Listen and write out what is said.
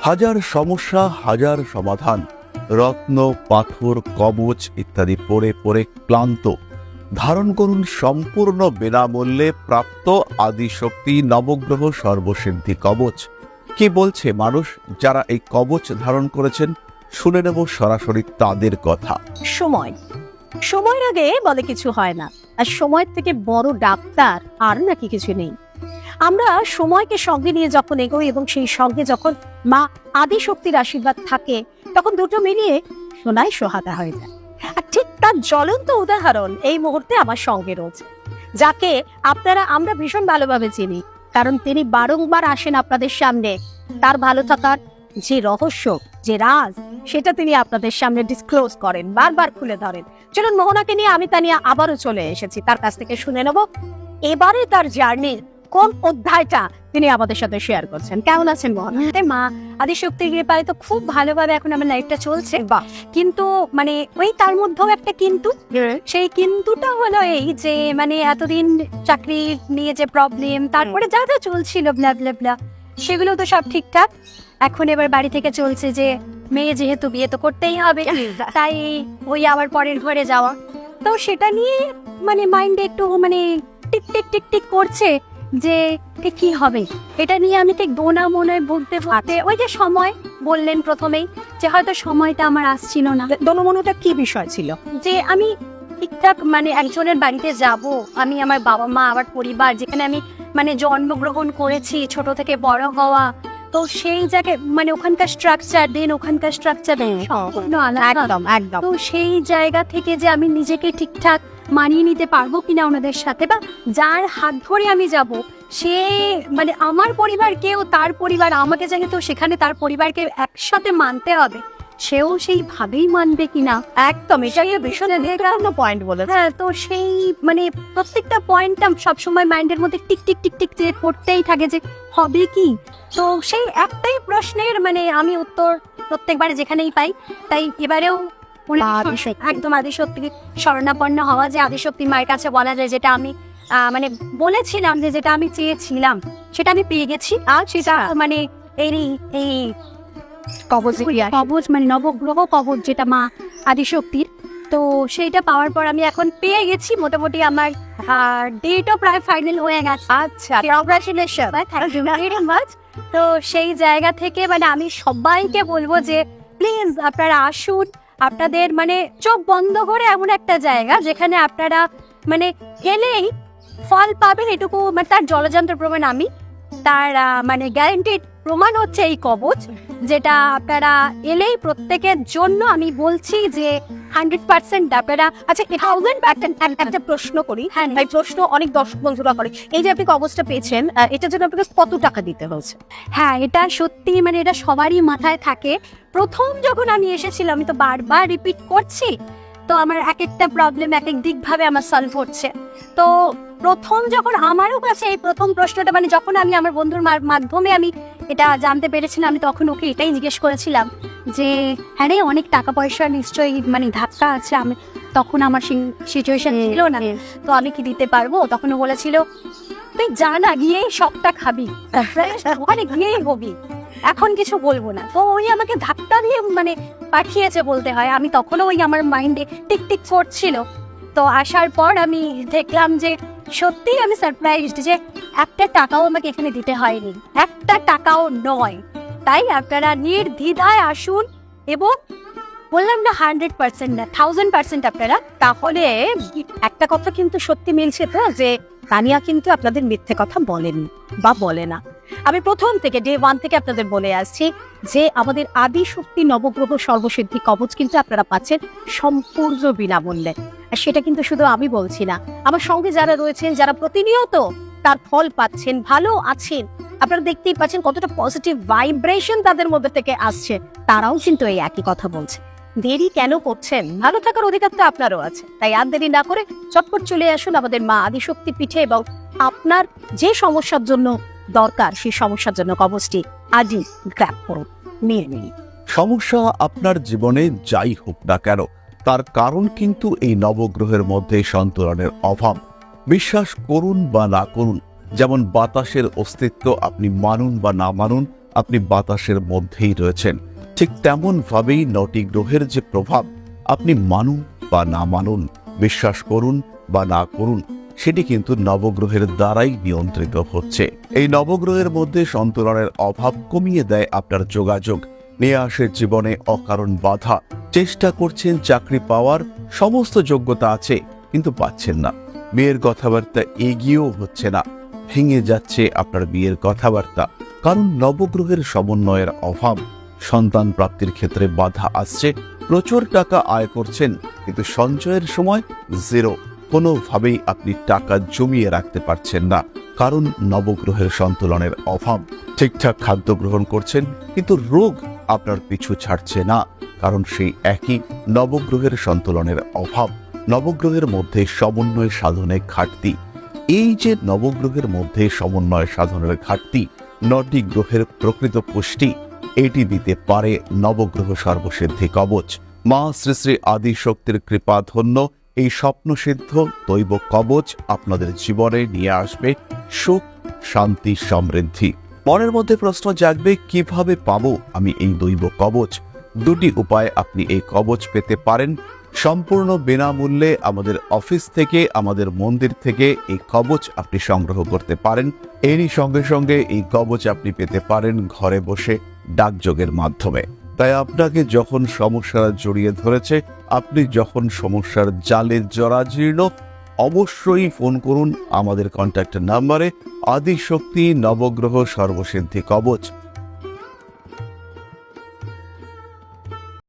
হাজার সমস্যা, হাজার সমাধান, রত্ন, পাথর, কবচ ইত্যাদি পড়ে পড়ে ক্লান্ত। ধারণ করুন সম্পূর্ণ বিনামূল্যে প্রাপ্ত আদিশক্তি নবগ্রহ সর্বসিদ্ধি কবচ। কি বলছে মানুষ যারা এই কবচ ধারণ করেছেন? শুনে নেব সরাসরি তাদের কথা। সময়। সময়ের আগে বলে কিছু হয় না। আর সময়ের থেকে বড় ডাক্তার আর নাকি কিছু নেই। আমরা সময়কে সঙ্গে নিয়ে যখন এগোই এবং সেই সঙ্গে যখন মা আদি শক্তির আশীর্বাদ থাকে, তখন দুটো মিলিয়ে সোনাই সোহাগা হয়ে যায়। আর ঠিক তার জ্বলন্ত উদাহরণ এই মুহূর্তে আমার সঙ্গে রয়েছে, যাকে আপনারা, আমরা ভীষণ ভালোভাবে চিনি, কারণ তিনি বারংবার আসেন আপনাদের সামনে। তার ভালো থাকার যে রহস্য, যে রাজ, সেটা তিনি আপনাদের সামনে ডিসক্লোজ করেন, বারবার খুলে ধরেন। চলুন, মোহনাকে নিয়ে আমি তা নিয়ে আবারও চলে এসেছি। তার কাছ থেকে শুনে নেব, এবারে তার জার্নির কোন অধ্যায়টা তিনি আমাদের সাথে শেয়ার করছেন। কেমন আছেন মোহনা? মা আদিশক্তির কৃপায় তো খুব ভালোভাবে এখন আমার লাইফটা চলছে। বা কিন্তু মানে ওই তার মধ্যেও একটা কিন্তু সেই কিন্তুটা হলো এই যে মানে এতদিন চাকরি নিয়ে যে প্রবলেম তারপরে যা যা চলছিল ব্লা ব্লা ব্লা সেগুলো তো সব ঠিকঠাক। এখন এবার বাড়ি থেকে চলছে যে মেয়ে যেহেতু বিয়ে তো করতেই হবে তাই ওই আবার পরের ঘরে যাওয়া। তো সেটা নিয়ে মানে মাইন্ডে একটু মানে টিক টিক টিক টিক করছে যে কি হবে? এটা নিয়ে আমি ঠিক দোনা মনে বলতে ভুগতে ওই যে সময় বললেন প্রথমেই যে হয়তো সময়টা আমার আসছিল না। দনমনুটা কি বিষয় ছিল? যে আমি ঠিকঠাক মানে একজনের বাড়িতে যাব আমি আমার বাবা মা আমার পরিবার যেখানে আমি মানে জন্মগ্রহণ করেছি ছোট থেকে বড় হওয়া তো সেই জায়গায় মানে ওখানকার স্ট্রাকচার দেন ওখানকার স্ট্রাকচার সম্পূর্ণ আলাদা। একদম একদম। তো সেই জায়গা থেকে যে আমি নিজেকে ঠিকঠাক মানিয়ে নিতে পারব কিনা ওনাদের সাথে বা যার হাত ধরে আমি যাব সে মানে আমার পরিবারকেও তার পরিবার আমাকে যেহেতু সেখানে তার পরিবারকে একসাথে মানতে হবে সেও সেইভাবেই মানবে কিনা? একদম এটাই ভীষণ পয়েন্ট বলেছে। হ্যাঁ তো সেই মানে প্রত্যেকটা পয়েন্টটা সবসময় মাইন্ডের মধ্যে টিক টিক টিক টিক যে করতেই থাকে যে হবে কি? তো সেই একটাই প্রশ্নের মানে আমি উত্তর প্রত্যেকবার যেখানেই পাই তাই এবারেও একদম আদিশক্তি শরণাপন্ন হওয়া যে আদিশক্তি মায়ের কাছে বলা যায় যেটা আমি মানে বলেছিলাম যে যেটা আমি চেয়েছিলাম সেটা আমি পেয়ে গেছি। আর সেটা মানে এই এই কবচ কবচ মানে নবগ্রহ কবচ যেটা মা আদিশক্তির তো সেইটা পাওয়ার পর আমি এখন পেয়ে গেছি মোটামুটি আমার ডেটও প্রায় ফাইনাল হয়ে গেছে। আচ্ছা। Congratulation thank you very much তো সেই জায়গা থেকে মানে আমি সবাইকে বলব যে প্লিজ আপনারা আসুন আপনাদের মানে চোখ বন্ধ করে এমন একটা জায়গা যেখানে আপনারা মানে এলেই ফল পাবেন, এটুকু মানে তার জলযন্ত্র প্রমাণ আমি তার মানে গ্যারেন্টিড প্রমাণ হচ্ছে এই কবচ যেটা আপনারা এলেই প্রত্যেকের জন্য আমি বলছি যে হান্ড্রেড পার্সেন্ট আপনারা আচ্ছা থাউজেন্ড একটা প্রশ্ন করি। হ্যাঁ এই প্রশ্ন অনেক দর্শক বন্ধুরা করে। এই যে আপনি কবচটা পেয়েছেন এটার জন্য আপনাকে কত টাকা দিতে হয়েছে? হ্যাঁ এটা সত্যি মানে এটা সবারই মাথায় থাকে। প্রথম যখন আমি এসেছিলাম আমি তো বারবার রিপিট করছি তো আমার এক একটা প্রবলেম এক এক দিক ভাবে আমার সলভ হচ্ছে। তো প্রথম যখন আমারও কাছে এই প্রথম প্রশ্নটা মানে যখন আমি আমার বন্ধুর মাধ্যমে আমি এটা জানতে পেরেছিলাম আমি তখন ওকে এটাই জিজ্ঞেস করেছিলাম যে হ্যাঁ রে অনেক টাকা পয়সা নিশ্চয়ই মানে ধাক্কা আছে আমি তখন আমার সিচুয়েশন ছিল না। তো আমি কি দিতে পারব? তখন ও বলেছিল তুই যা না গিয়ে সবটা খাবি। ওখানে গিয়েই হবি। এখন কিছু বলব না। তো ওই আমাকে ধাক্কা দিয়ে মানে পাঠিয়েছে বলতে হয়। আমি তখনও ওই আমার মাইন্ডে টিক টিক করছিল। তো আসার পর আমি দেখলাম যে সত্যিই আমি সারপ্রাইজড যে একটা টাকাও আমাকে এখানে দিতে হয়নি। একটা টাকাও নয়। তাই আপনারা নির্দ্বিধায় আসুন এবং বললাম না হান্ড্রেড পার্সেন্ট না থাউজেন্ড পার্সেন্ট আপনারা। তাহলে একটা কথা কিন্তু সত্যি মিলছে তো, যে তানিয়া কিন্তু আপনাদের মিথ্যে কথা বলেনি বা বলে না। আমি প্রথম থেকে ডে ওয়ান থেকে আপনাদের বলে আসছি যে আমাদের আদি শক্তি নবগ্রহ সর্বসিদ্ধি কবচ কিন্তু আপনারা পাচ্ছেন সম্পূর্ণ বিনামূল্যে। আর সেটা কিন্তু শুধু আমি বলছি না, আমার সঙ্গে যারা রয়েছেন, যারা প্রতিনিয়ত তার ফল পাচ্ছেন, ভালো আছেন, আপনারা দেখতেই পাচ্ছেন কতটা পজিটিভ ভাইব্রেশন তাদের মধ্যে থেকে আসছে, তারাও কিন্তু এই একই কথা বলছে। দেরি কেন করছেন? ভালো থাকার অধিকার তো আপনারও আছে, তাই আর দেরি না করে চটপট চলে আসুন আমাদের মা আদিশক্তি পিঠে এবং আপনার যে সমস্যার জন্য দরকার, সেই সমস্যার জন্য কবচটি আজই গ্র্যাপ করুন নির্মিল সমস্যা আপনার জীবনে যাই হোক না কেন, তার কারণ কিন্তু এই নবগ্রহের মধ্যে সন্তুলনের অভাব। বিশ্বাস করুন বা না করুন, যেমন বাতাসের অস্তিত্ব আপনি মানুন বা না মানুন, আপনি বাতাসের মধ্যেই রয়েছেন। ঠিক তেমন ভাবেই নটি গ্রহের যে প্রভাব, আপনি মানুন বা না মানুন, বিশ্বাস করুন বা না করুন সেটি কিন্তু নবগ্রহের দ্বারাই নিয়ন্ত্রিত হচ্ছে। এই নবগ্রহের মধ্যে সন্তুলনের অভাব কমিয়ে দেয় আপনার যোগাযোগ। নিয়ে আসে জীবনে অকারণ বাধা। চেষ্টা করছেন চাকরি পাওয়ার, সমস্ত যোগ্যতা আছে, কিন্তু পাচ্ছেন না। বিয়ের কথাবার্তা এগিয়েও হচ্ছে না। ভেঙে যাচ্ছে আপনার বিয়ের কথাবার্তা। কারণ নবগ্রহের সমন্বয়ের অভাব। সন্তান প্রাপ্তির ক্ষেত্রে বাধা আসছে। প্রচুর টাকা আয় করছেন, কিন্তু সঞ্চয়ের সময় জিরো কোনোভাবেই আপনি টাকা জমিয়ে রাখতে পারছেন না, কারণ নবগ্রহের সন্তুলনের অভাব। ঠিকঠাক খাদ্য গ্রহণ করছেন, কিন্তু রোগ আপনার পিছু ছাড়ছে না, কারণ সেই একই নবগ্রহের সন্তুলনের অভাব। নবগ্রহের মধ্যে সমন্বয় সাধনে ঘাটতি। এই যে নবগ্রহের মধ্যে সমন্বয় সাধনের ঘাটতি, নটি গ্রহের প্রকৃত পুষ্টি, এটি দিতে পারে নবগ্রহ সর্বসিদ্ধি কবচ। মা শ্রী শ্রী আদি শক্তির কৃপা ধন্য এই স্বপ্নসিদ্ধ দৈব কবচ আপনাদের জীবনে নিয়ে আসবে সুখ, শান্তি, সমৃদ্ধি। মনের মধ্যে প্রশ্ন জাগবে, কীভাবে পাবো আমি এই দৈব কবচ? দুটি উপায় আপনি এই কবচ পেতে পারেন। সম্পূর্ণ বিনামূল্যে আমাদের অফিস থেকে, আমাদের মন্দির থেকে এই কবচ আপনি সংগ্রহ করতে পারেন। এরই সঙ্গে সঙ্গে এই কবচ আপনি পেতে পারেন ঘরে বসে ডাকযোগের মাধ্যমে। তাই আপনাকে যখন সমস্যা জড়িয়ে ধরেছে, আপনি যখন সমস্যার জালে জরাজীর্ণ, অবশ্যই ফোন করুন আমাদের কন্ট্যাক্ট নাম্বারে আদিশক্তি নবগ্রহ সর্বসিদ্ধি কবচ।